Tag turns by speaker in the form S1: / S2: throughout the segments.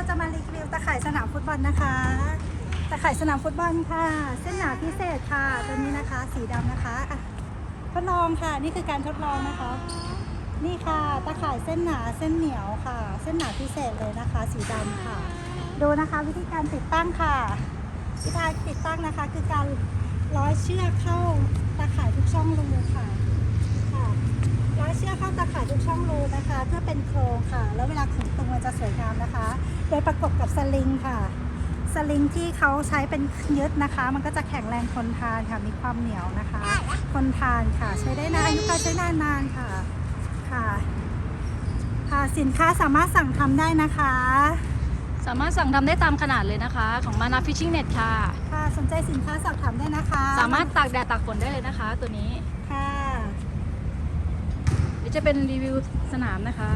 S1: เราจะมารีวิวตะข่ายสนามฟุตบอลนะคะ ตะข่ายสนามฟุตบอลค่ะ เส้นหนาพิเศษค่ะ ตัวนี้นะคะ สีดำนะคะอะทดลองค่ะ นี่คือการทดลองนะคะ นี่ค่ะ ตะข่ายเส้นหนาเส้นเหนียวค่ะ เส้นหนาพิเศษเลยนะคะ สีดำค่ะ ดูนะคะวิธีการติดตั้งค่ะ วิธีการติดตั้งนะคะ คือการร้อยเชือกเข้าตะข่ายทุกช่องรูค่ะค่ะร้อยเชือกเข้าตาข่ายทุกช่องรูนะคะ เพื่อเป็นโครงค่ะ แล้วเวลาขึงตรงมันจะสวยงามนะคะ โดยประกบกับสลิงค่ะ สลิงที่เขาใช้เป็นยึดนะคะ มันก็จะแข็งแรงทนทานค่ะ มีความเหนียวนะคะทนทานค่ะ ใช้ได้นานอายุการใช้นานนานค่ะ ค่ะ ค่ะสินค้าสามารถสั่งทำได้นะคะ
S2: สามารถสั่งทำได้ตามขนาดเลยนะคะ ของมานาฟิชชิ่งเน็ตค่ะ
S1: ค่ะ สนใจสินค้าสอบถามได้นะคะ
S2: สามารถตากแดดตากฝนได้เลยนะคะ ตัวนี้
S1: ค่ะ
S2: เดี๋ยวจะเป็นรีวิวสนามนะคะ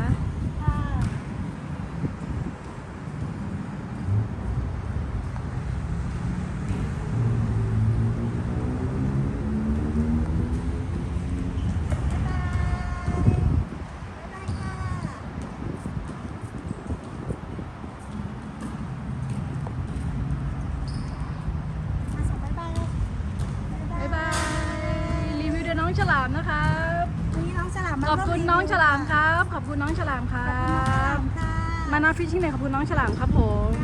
S2: ฉลามนะครับ
S1: วันนี้น้องฉลามมา
S2: ขอบคุณน้องฉลามครับ ขอบคุณน้องฉลามค
S1: ข
S2: รั
S1: อบคุณน้องฉลา
S2: บ
S1: มค่ะ
S2: มานาฟิชชิ่งเน็ตขอบคุณน้องฉลามครับผม
S1: ค่ะ